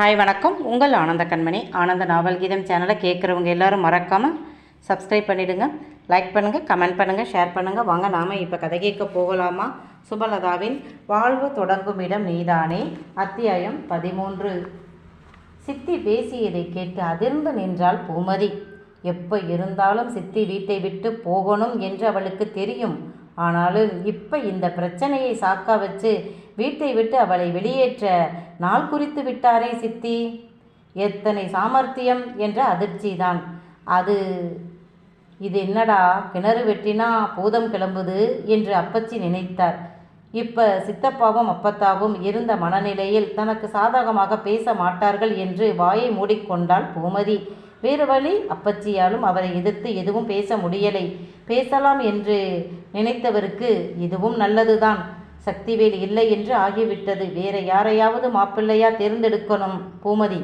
Hi வணக்கம். உங்கள் ஆனந்த கண்மணி. ஆனந்த நாவல் கீதம் சேனலை கேட்குறவங்க எல்லாரும் மறக்காமல் சப்ஸ்கிரைப் பண்ணிவிடுங்க லைக் பண்ணுங்கள் கமெண்ட் பண்ணுங்கள் ஷேர் பண்ணுங்கள் வாங்க நாம் இப்போ கதை கேட்க போகலாமா? சுபலதாவின் வாழ்வு தொடங்கும் இடம் நீதானே அத்தியாயம் பதிமூன்று. சித்தி பேசியதை கேட்டு அதிர்ந்து நின்றாள் பூமதி. எப்போ இருந்தாலும் சித்தி வீட்டை விட்டு போகணும் என்று அவளுக்கு தெரியும். ஆனாலும் இப்போ இந்த பிரச்சனையை சாக்கா வச்சு வீட்டை விட்டு அவளை வெளியேற்ற நாள் குறித்து விட்டாரே சித்தி. எத்தனை சாமர்த்தியம் என்ற அதிர்ச்சிதான். அது இது என்னடா கிணறு வெட்டினா பூதம் கிளம்புது என்று அப்பச்சி நினைத்தார். இப்ப சித்தப்பாவும் அப்பத்தாவும் இருந்த மனநிலையில் தனக்கு சாதகமாக பேச மாட்டார்கள் என்று வாயை மூடிக்கொண்டாள் பூமதி. வேறு வழி? அப்பச்சியாலும் அவரை எதிர்த்து எதுவும் பேச முடியலை. பேசலாம் என்று நினைத்தவருக்கு இதுவும் நல்லதுதான். சக்திவேல் இல்லை என்று ஆகிவிட்டது. வேற யாரையாவது மாப்பிள்ளையா தேர்ந்தெடுக்கணும் பூமதி.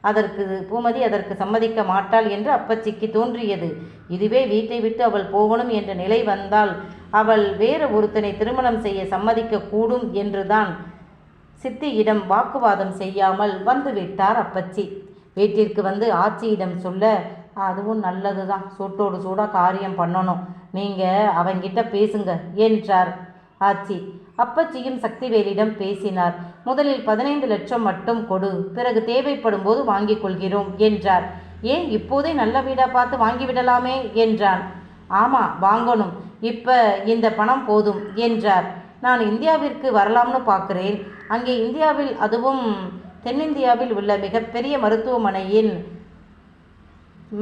அதற்கு பூமதி அதற்கு சம்மதிக்க மாட்டாள் என்று அப்பச்சிக்கு தோன்றியது. இதுவே வீட்டை விட்டு அவள் போகணும் என்ற நிலை வந்தால் அவள் வேறு ஒருத்தனை திருமணம் செய்ய சம்மதிக்க கூடும் என்றுதான் சித்தியிடம் வாக்குவாதம் செய்யாமல் வந்துவிட்டார் அப்பச்சி. வீட்டிற்கு வந்து ஆச்சியிடம் சொல்ல அதுவும் நல்லது தான் சூட்டோடு சூடாக காரியம் பண்ணணும். நீங்கள் அவங்கிட்ட பேசுங்க என்றார் ஆச்சி. அப்பச்சியும் சக்திவேலிடம் பேசினார். முதலில் பதினைந்து லட்சம் மட்டும் கொடு. பிறகு தேவைப்படும் போது வாங்கிக் கொள்கிறோம் என்றார். ஏன் இப்போதே நல்ல வீடாக பார்த்து வாங்கிவிடலாமே என்றான். ஆமாம் வாங்கணும். இப்போ இந்த பணம் போதும் என்றார். நான் இந்தியாவிற்கு வரலாம்னு பார்க்குறேன். அங்கே இந்தியாவில் அதுவும் தென்னிந்தியாவில் உள்ள மிகப்பெரிய மருத்துவமனையின்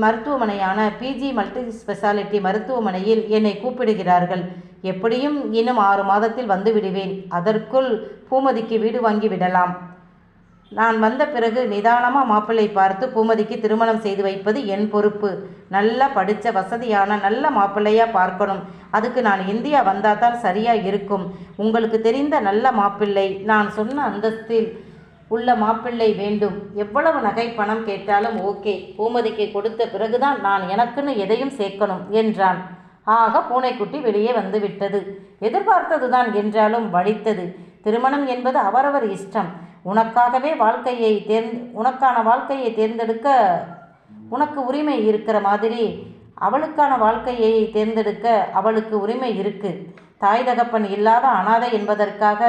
மருத்துவமனையான பிஜி மல்டி ஸ்பெஷாலிட்டி மருத்துவமனையில் என்னை கூப்பிடுகிறார்கள். எப்படியும் இன்னும் ஆறு மாதத்தில் வந்து விடுவேன். அதற்குள் பூமதிக்கு வீடு வாங்கி விடலாம். நான் வந்த பிறகு நிதானமாக மாப்பிள்ளை பார்த்து பூமதிக்கு திருமணம் செய்து வைப்பது என் பொறுப்பு. நல்லா படித்த வசதியான நல்ல மாப்பிள்ளையாக பார்க்கணும். அதுக்கு நான் இந்தியா வந்தால் தான் சரியாக இருக்கும். உங்களுக்கு தெரிந்த நல்ல மாப்பிள்ளை. நான் சொன்ன அந்தஸ்தில் உள்ள மாப்பிள்ளை வேண்டும். எவ்வளவு நகை பணம் கேட்டாலும் ஓகே. பூமதிக்கு கொடுத்த பிறகுதான் நான் எனக்குன்னு எதையும் சேர்க்கணும் என்றான். ஆக பூனைக்குட்டி வெளியே வந்து விட்டது. எதிர்பார்த்ததுதான் என்றாலும் வலித்தது. திருமணம் என்பது அவரவர் இஷ்டம். உனக்காகவே வாழ்க்கையை தேர்ந் உனக்கான வாழ்க்கையை தேர்ந்தெடுக்க உனக்கு உரிமை இருக்கிற மாதிரி அவளுக்கான வாழ்க்கையை தேர்ந்தெடுக்க அவளுக்கு உரிமை இருக்குது தாய் தகப்பன் இல்லாத அனாதை என்பதற்காக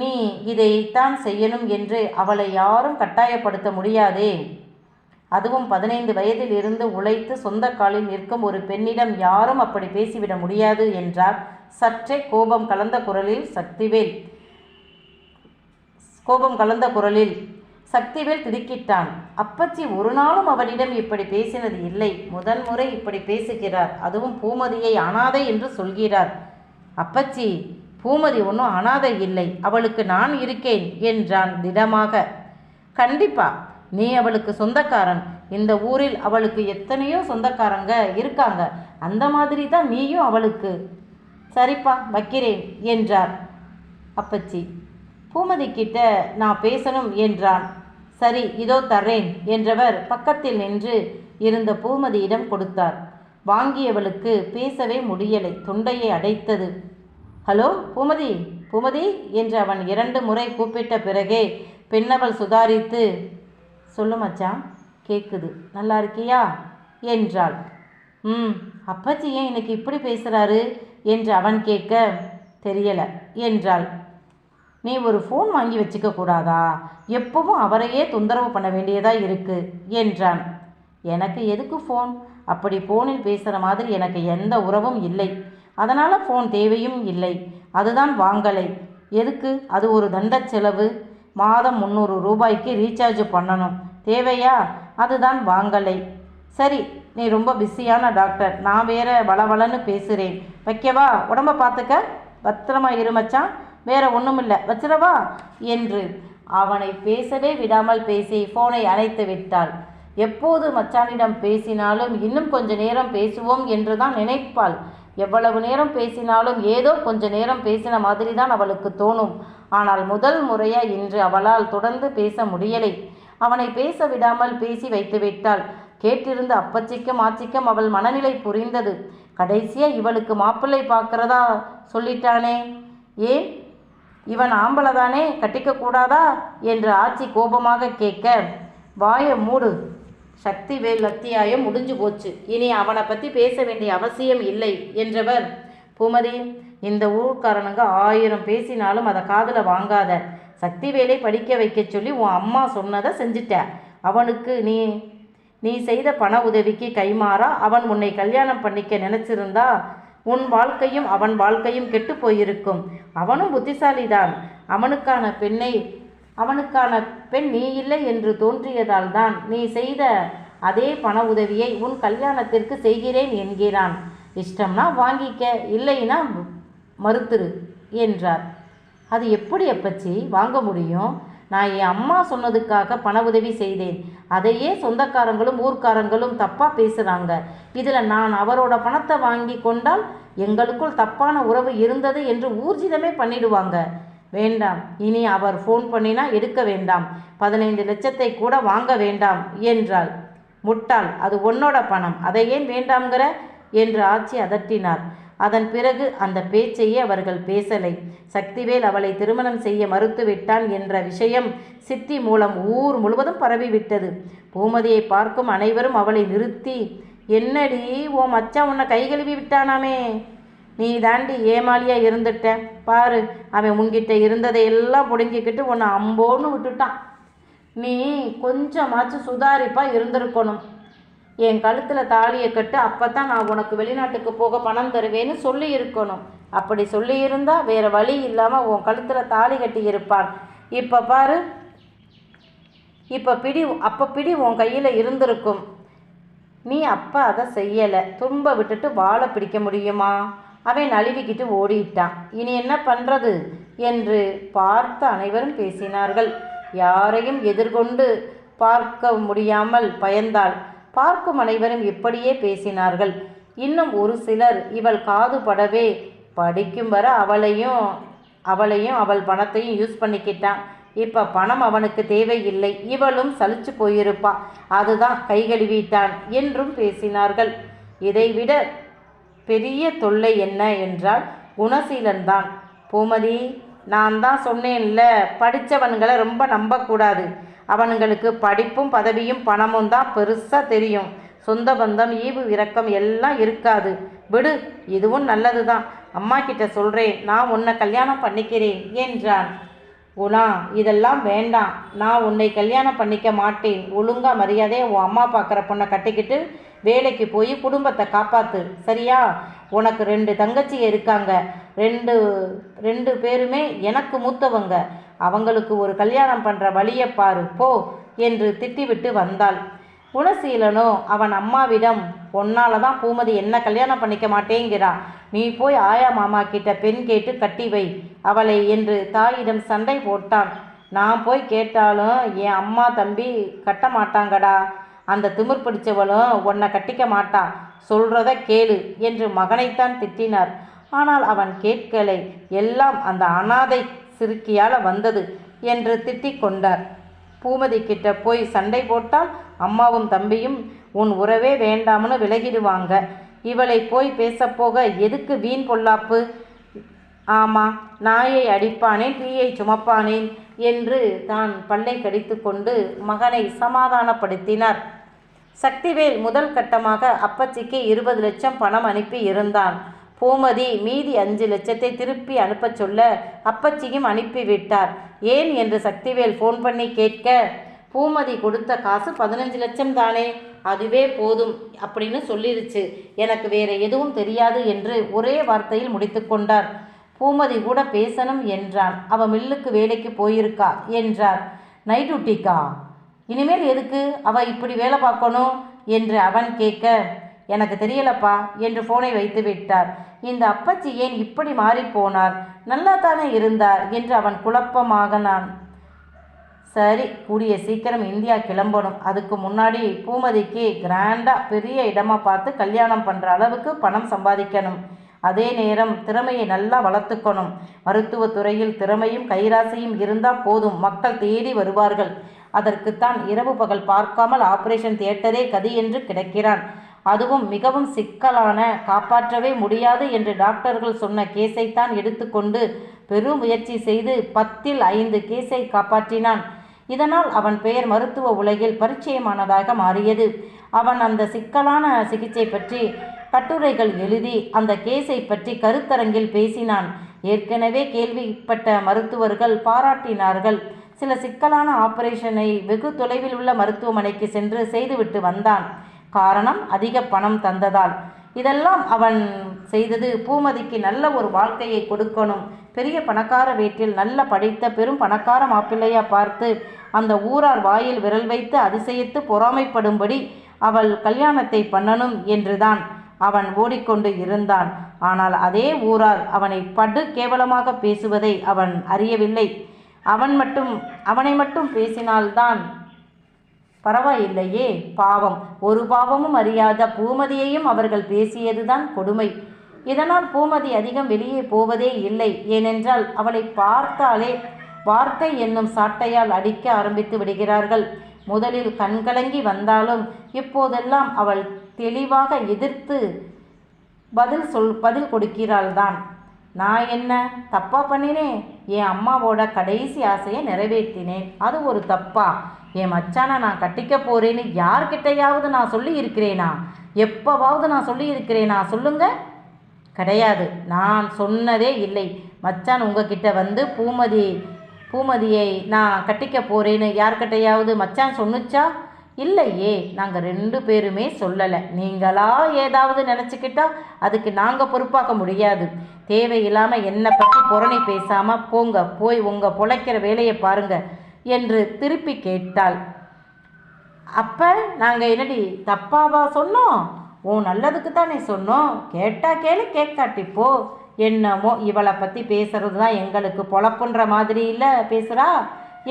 நீ இதைத்தான் செய்யணும் என்று அவளை யாரும் கட்டாயப்படுத்த முடியாதே. அதுவும் பதினைந்து வயதில் இருந்து உழைத்து சொந்த காலில் நிற்கும் ஒரு பெண்ணிடம் யாரும் அப்படி பேசிவிட முடியாது என்றார். சற்றே கோபம் கலந்த குரலில் சக்திவேல். கோபம் கலந்த குரலில் சக்திவேல் திடுக்கிட்டான். அப்பச்சி ஒரு நாளும் அவனிடம் இப்படி பேசினது இல்லை. முதன்முறை இப்படி பேசுகிறார். அதுவும் பூமதியை அனாதை என்று சொல்கிறார். அப்பச்சி பூமதி ஒன்றும் அனாதை இல்லை அவளுக்கு நான் இருக்கேன் என்றான் திடமாக. கண்டிப்பா நீ அவளுக்கு சொந்தக்காரன். இந்த ஊரில் அவளுக்கு எத்தனையோ சொந்தக்காரங்க இருக்காங்க. அந்த மாதிரி தான் நீயும் அவளுக்கு. சரிப்பா வைக்கிறேன் என்றார் அப்பச்சி. பூமதி கிட்ட நான் பேசணும் என்றான். சரி இதோ தர்றேன் என்றவர் பக்கத்தில் நின்று இருந்த பூமதியிடம் கொடுத்தார். வாங்கியவளுக்கு பேசவே முடியலை. தொண்டையை அடைத்தது. ஹலோ பூமதி பூமதி என்று அவன் இரண்டு முறை கூப்பிட்ட பிறகே பெண்ணவள் சுதாரித்து சொல்லு மச்சான் கேட்குது நல்லா இருக்கியா? என்றாள். ம் அப்பச்சி ஏன் இன்னைக்கு இப்படி பேசுகிறாரு என்று அவன் கேட்க தெரியலை என்றாள். நீ ஒரு ஃபோன் வாங்கி வச்சுக்க கூடாதா? எப்பவும் அவரையே தொந்தரவு பண்ண வேண்டியதாக இருக்குது என்றான். எனக்கு எதுக்கு ஃபோன் அப்படி ஃபோனில் பேசுகிற மாதிரி எனக்கு எந்த உறவும் இல்லை. அதனால் ஃபோன் தேவையும் இல்லை. அதுதான் வாங்கலை. எதுக்கு? அது ஒரு தண்ட செலவு. மாதம் முந்நூறு ரூபாய்க்கு ரீசார்ஜ் பண்ணணும். தேவையா? அதுதான் வாங்கலை. சரி நீ ரொம்ப பிஸியான டாக்டர். நான் வேற வளவளன்னு பேசுகிறேன் வைக்கவா? உடம்ப பார்த்துக்க. பத்திரமா இருமச்சான் வேற ஒன்றும் ஒன்றுமில்லை வச்சிடவா? என்று அவனை பேசவே விடாமல் பேசி ஃபோனை அணைத்து விட்டாள். எப்போது மச்சானிடம் பேசினாலும் இன்னும் கொஞ்ச நேரம் பேசுவோம் என்று தான் நினைப்பாள். எவ்வளவு நேரம் பேசினாலும் ஏதோ கொஞ்ச நேரம் பேசின மாதிரி தான் அவளுக்கு தோணும். ஆனால் முதல் முறையாக இன்று அவளால் தொடர்ந்து பேச முடியலை. அவனை பேச விடாமல் பேசி வைத்து விட்டாள். கேட்டிருந்த அப்பச்சிக்கும் ஆச்சிக்கும் அவள் மனநிலை புரிந்தது. கடைசியாக இவளுக்கு மாப்பிள்ளை பார்க்கறதா சொல்லிட்டானே? ஏன்? இவன் ஆம்பளதானே? கட்டிக்க கூடாதா? என்று ஆச்சி கோபமாக கேட்க வாயை மூடு. சக்திவேல் அத்தியாயம் முடிஞ்சு போச்சு. இனி அவனை பற்றி பேச வேண்டிய அவசியம் இல்லை என்றவர். பூமதி இந்த ஊர்க்காரனுங்க ஆயிரம் பேசினாலும் அதை காதில் வாங்காத. சக்திவேலை படிக்க வைக்க சொல்லி உன் அம்மா சொன்னதை செஞ்சிட்ட. அவனுக்கு நீ நீ செய்த பண உதவிக்கு கைமாறா. அவன் உன்னை கல்யாணம் பண்ணிக்க நினச்சிருந்தா உன் வாழ்க்கையும் அவன் வாழ்க்கையும் கெட்டு போயிருக்கும். அவனும் புத்திசாலிதான். அவனுக்கான பெண்ணை அவனுக்கான பெண் நீ இல்லை என்று தோன்றியதால் தான் நீ செய்த அதே பண உதவியை உன் கல்யாணத்திற்கு செய்கிறேன் என்கிறான். இஷ்டம்னா வாங்கிக்க இல்லைன்னா மறுத்துரு என்றார். அது எப்படி அப்பச்சி? வாங்க முடியும். நான் என் அம்மா சொன்னதுக்காக பண உதவி செய்தேன். அதையே சொந்தக்காரங்களும் ஊர்க்காரங்களும் தப்பாக பேசுகிறாங்க இதில் நான் அவரோட பணத்தை வாங்கி கொண்டால் எங்களுக்குள் தப்பான உறவு இருந்தது என்று ஊர்ஜிதமே பண்ணிடுவாங்க. வேண்டாம். இனி அவர் ஃபோன் பண்ணினா எடுக்க வேண்டாம். பதினைந்து லட்சத்தை கூட வாங்க வேண்டாம் என்றாள். முட்டாள் அது உன்னோட பணம். அதை ஏன் வேண்டாம்ங்கிற? என்று ஆட்சி அதட்டினார். அதன் பிறகு அந்த பேச்சையே அவர்கள் பேசலை. சக்திவேல் அவளை திருமணம் செய்ய மறுத்துவிட்டான் என்ற விஷயம் சித்தி மூலம் ஊர் முழுவதும் பரவிவிட்டது. பூமதியை பார்க்கும் அனைவரும் அவளை நிறுத்தி என்னடி ஓ மச்சான் உன்னை கை கழுவி விட்டானாமே. நீ தாண்டி ஏமாலியா இருந்துட்ட. பாரு அவன் உன்கிட்ட இருந்ததை எல்லாம் பிடுங்கிக்கிட்டு உன்னை அம்போன்னு விட்டுட்டான். நீ கொஞ்சமாச்சும் சுதாரிப்பாக இருந்திருக்கணும். என் கழுத்தில் தாலியை கட்டு அப்போ தான் நான் உனக்கு வெளிநாட்டுக்கு போக பணம் தருவேன்னு சொல்லி இருக்கணும் அப்படி சொல்லியிருந்தா வேறு வழி இல்லாமல் உன் கழுத்தில் தாலி கட்டி இருப்பான். இப்போ பாரு இப்போ பிடி அப்போ பிடி உன் கையில் இருந்திருக்கும். நீ அப்போ அதை செய்யலை. துன்ப விட்டுட்டு வாழை பிடிக்க முடியுமா? அவன் நழுவிக்கிட்டு ஓடிட்டான். இனி என்ன பண்ணுறது என்று பார்த்து அனைவரும் பேசினார்கள். யாரையும் எதிர்கொண்டு பார்க்க முடியாமல் பயந்தாள். பார்க்கும் அனைவரும் இப்படியே பேசினார்கள். இன்னும் ஒரு சிலர் இவள் காது படவே படிக்கும் வர அவளையும் அவளையும் அவள் பணத்தையும் யூஸ் பண்ணிக்கிட்டான். இப்போ பணம் அவனுக்கு தேவையில்லை. இவளும் சலிச்சு போயிருப்பா. அதுதான் கை கழுவிட்டான் என்றும் பேசினார்கள். இதைவிட பெரிய தொல்லை என்ன என்றால் குணசீலன்தான். பூமதி நான் தான் சொன்னேன்ல படித்தவன்களை ரொம்ப நம்பக்கூடாது. அவனுங்களுக்கு படிப்பும் பதவியும் பணமும் தான் பெருசாக தெரியும். சொந்த பந்தம் ஈவு இரக்கம் எல்லாம் இருக்காது. விடு இதுவும் நல்லது தான் அம்மா கிட்ட சொல்கிறேன் நான் உன்னை கல்யாணம் பண்ணிக்கிறேன் என்றான். குணா இதெல்லாம் வேண்டாம். நான் உன்னை கல்யாணம் பண்ணிக்க மாட்டேன். ஒழுங்கா மரியாதையை உன் அம்மா பார்க்குற பொண்ணை கட்டிக்கிட்டு வேலைக்கு போய் குடும்பத்தை காப்பாத்து. சரியா? உனக்கு ரெண்டு தங்கச்சி இருக்காங்க. ரெண்டு ரெண்டு பேருமே எனக்கு மூத்தவங்க. அவங்களுக்கு ஒரு கல்யாணம் பண்ணுற வழியை பாரு போ என்று திட்டிவிட்டு வந்தாள். குணசீலனோ அவன் அம்மாவிடம் உன்னால தான் பூமதி என்ன கல்யாணம் பண்ணிக்க மாட்டேங்கிறா. நீ போய் ஆயா மாமா கிட்ட பெண் கேட்டு கட்டி வை. அவளை என்று தாயிடம் சண்டை போட்டான். நான் போய் கேட்டாலும் என் அம்மா தம்பி கட்ட மாட்டாங்கடா. அந்த திமிர் பிடிச்சவளும் உன்னை கட்டிக்க மாட்டா சொல்கிறத கேளு என்று மகனைத்தான் திட்டினார். ஆனால் அவன் கேட்கலை எல்லாம் அந்த அனாதை சிறுக்கியால் வந்தது என்று திட்டிக் கொண்டார். பூமதி கிட்ட போய் சண்டை போட்டால் அம்மாவும் தம்பியும் உன் உறவே வேண்டாம்னு விலகிடுவாங்க. இவளை போய் பேசப்போக எதுக்கு வீண் பொல்லாப்பு? ஆமாம் நாயை அடிப்பானேன் தீயை சுமப்பானேன் என்று தான் பல்லை கடித்து கொண்டு மகனை சமாதானப்படுத்தினார். சக்திவேல் முதல் கட்டமாக அப்பச்சிக்கு இருபது லட்சம் பணம் அனுப்பி இருந்தான். பூமதி மீதி அஞ்சு லட்சத்தை திருப்பி அனுப்பச் சொல்ல அப்பச்சியும் அனுப்பிவிட்டார் ஏன் என்று சக்திவேல் ஃபோன் பண்ணி கேட்க பூமதி கொடுத்த காசு பதினஞ்சு லட்சம் தானே? அதுவே போதும் அப்படின்னு சொல்லிருச்சு. எனக்கு வேற எதுவும் தெரியாது என்று ஒரே வார்த்தையில் முடித்துக்கொண்டார் பூமதி கூட பேசணும் என்றான். அவ மில்லுக்கு வேலைக்கு போயிருக்கா என்றார். நைட் டியூட்டிக்கா? இனிமேல் எதுக்கு அவ இப்படி வேலை பார்க்கணும் என்று அவன் கேட்க எனக்கு தெரியலப்பா என்று ஃபோனை வைத்து விட்டார். இந்த அப்பச்சி ஏன் இப்படி மாறிப்போனார் நல்லா தானே இருந்தார் என்று அவன் குழப்பமாக நான் சரி கூடிய சீக்கிரம் இந்தியா கிளம்பணும். அதுக்கு முன்னாடி பூமதிக்கு கிராண்டாக பெரிய இடமா பார்த்து கல்யாணம் பண்ணுற அளவுக்கு பணம் சம்பாதிக்கணும். அதே நேரம் திறமையை நல்லா வளர்த்துக்கணும். மருத்துவத்துறையில் திறமையும் கைராசியும் இருந்தால் போதும். மக்கள் தேடி வருவார்கள். அதற்குத்தான் இரவு பகல் பார்க்காமல் ஆபரேஷன் தியேட்டரே கதி என்று கிடக்கிறான். அதுவும் மிகவும் சிக்கலான காப்பாற்றவே முடியாது என்று டாக்டர்கள் சொன்ன கேஸைத்தான் எடுத்துக்கொண்டு பெரும் முயற்சி செய்து பத்தில் ஐந்து கேஸை காப்பாற்றினான். இதனால் அவன் பெயர் மருத்துவ உலகில் பரிச்சயமானதாக மாறியது. அவன் அந்த சிக்கலான சிகிச்சை பற்றி கட்டுரைகள் எழுதி அந்த கேஸை பற்றி கருத்தரங்கில் பேசினான். ஏற்கனவே கேள்விப்பட்ட மருத்துவர்கள் பாராட்டினார்கள். சில சிக்கலான ஆபரேஷனை வெகு தொலைவில் உள்ள மருத்துவமனைக்கு சென்று செய்துவிட்டு வந்தான். காரணம் அதிக பணம் தந்ததால். இதெல்லாம் அவன் செய்தது பூமதிக்கு நல்ல ஒரு வாழ்க்கையை கொடுக்கணும். பெரிய பணக்கார வீட்டில் நல்ல படித்த பெரும் பணக்கார மாப்பிள்ளையா பார்த்து அந்த ஊரார் வாயில் விரல் வைத்து அதிசயித்து பொறாமைப்படும்படி அவள் கல்யாணத்தை பண்ணணும் என்றுதான் அவன் ஓடிக்கொண்டு இருந்தான். ஆனால் அதே ஊரார் அவனை படு கேவலமாக பேசுவதை அவன் அறியவில்லை. அவன் மட்டும் அவனை மட்டும் பேசினால்தான் பரவாயில்லையே. பாவம். ஒரு பாவமும் அறியாத பூமதியையும் அவர்கள் பேசியதுதான் கொடுமை. இதனால் பூமதி அதிகம் வெளியே போவதே இல்லை. ஏனென்றால் அவளை பார்த்தாலே வார்த்தை என்னும் சாட்டையால் அடிக்க ஆரம்பித்து விடுகிறார்கள். முதலில் கண்கலங்கி வந்தாலும் இப்போதெல்லாம் அவள் தெளிவாக எதிர்த்து பதில் சொல் பதில் கொடுக்கிறாள்தான். நான் என்ன தப்பாக பண்ணினேன் என் அம்மாவோட கடைசி ஆசையை நிறைவேற்றினேன். அது ஒரு தப்பா? என் மச்சானை நான் கட்டிக்க போகிறேன்னு யார்கிட்டையாவது நான் சொல்லி இருக்கிறேனா எப்போவாவது நான் சொல்லி இருக்கிறேனா சொல்லுங்க. கிடையாது. நான் சொன்னதே இல்லை. மச்சான் உங்ககிட்ட வந்து பூமதி பூமதியை நான் கட்டிக்க போகிறேன்னு யார்கிட்டையாவது மச்சான் சொன்னுச்சா? இல்லையே நாங்கள் ரெண்டு பேருமே சொல்லலை. நீங்களா ஏதாவது நினச்சிக்கிட்டா அதுக்கு நாங்கள் பொறுப்பாக்க முடியாது. தேவையில்லாமல் என்னை பற்றி புறணி பேசாமல் போங்க போய் உங்கள் பொழைக்கிற வேலையை பாருங்க என்று திருப்பி கேட்டாள். அப்போ நாங்கள் என்னடி தப்பாவா சொன்னோம்? உன் நல்லதுக்கு தானே சொன்னோம். கேட்டா கேளு கேட்காட்டி போ. என்னமோ இவளை பற்றி பேசுறது தான் எங்களுக்கு பொழப்புன்ற மாதிரி இல்லை பேசுகிறா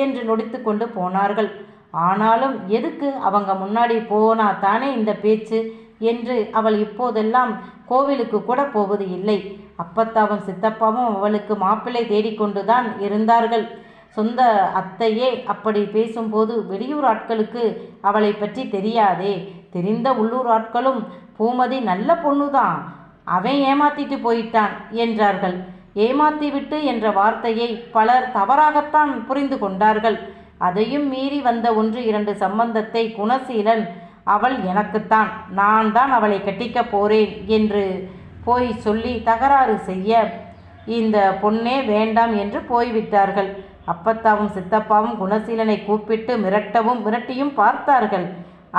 என்று நொடித்து கொண்டு போனார்கள். ஆனாலும் எதுக்கு அவங்க முன்னாடி போனா தானே இந்த பேச்சு? என்று அவள் இப்போதெல்லாம் கோவிலுக்கு கூட போவது இல்லை. அப்பத்தாவும் சித்தப்பாவும் அவளுக்கு மாப்பிள்ளை தேடிக்கொண்டுதான் இருந்தார்கள். சொந்த அத்தையே அப்படி பேசும்போது வெளியூர் ஆட்களுக்கு அவளை பற்றி தெரியாதே. தெரிந்த உள்ளூர் ஆட்களும் பூமதி நல்ல பொண்ணுதான். அவன் ஏமாத்திட்டு போயிட்டான் என்றார்கள். ஏமாத்தி விட்டு என்ற வார்த்தையை பலர் தவறாகத்தான் புரிந்து கொண்டார்கள். அதையும் மீறி வந்த ஒன்று இரண்டு சம்பந்தத்தை குணசீலன் அவள் எனக்குத்தான் நான் தான் அவளை கட்டிக்கப் போறேன் என்று போய் சொல்லி தகராறு செய்ய இந்த பொண்ணே வேண்டாம் என்று போய்விட்டார்கள். அப்பத்தாவும் சித்தப்பாவும் குணசீலனை கூப்பிட்டு மிரட்டவும் மிரட்டியும் பார்த்தார்கள்.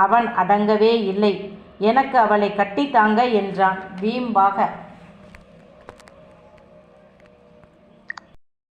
அவன் அடங்கவே இல்லை. எனக்கு அவளை கட்டித்தாங்க என்றான் வீம்பாக.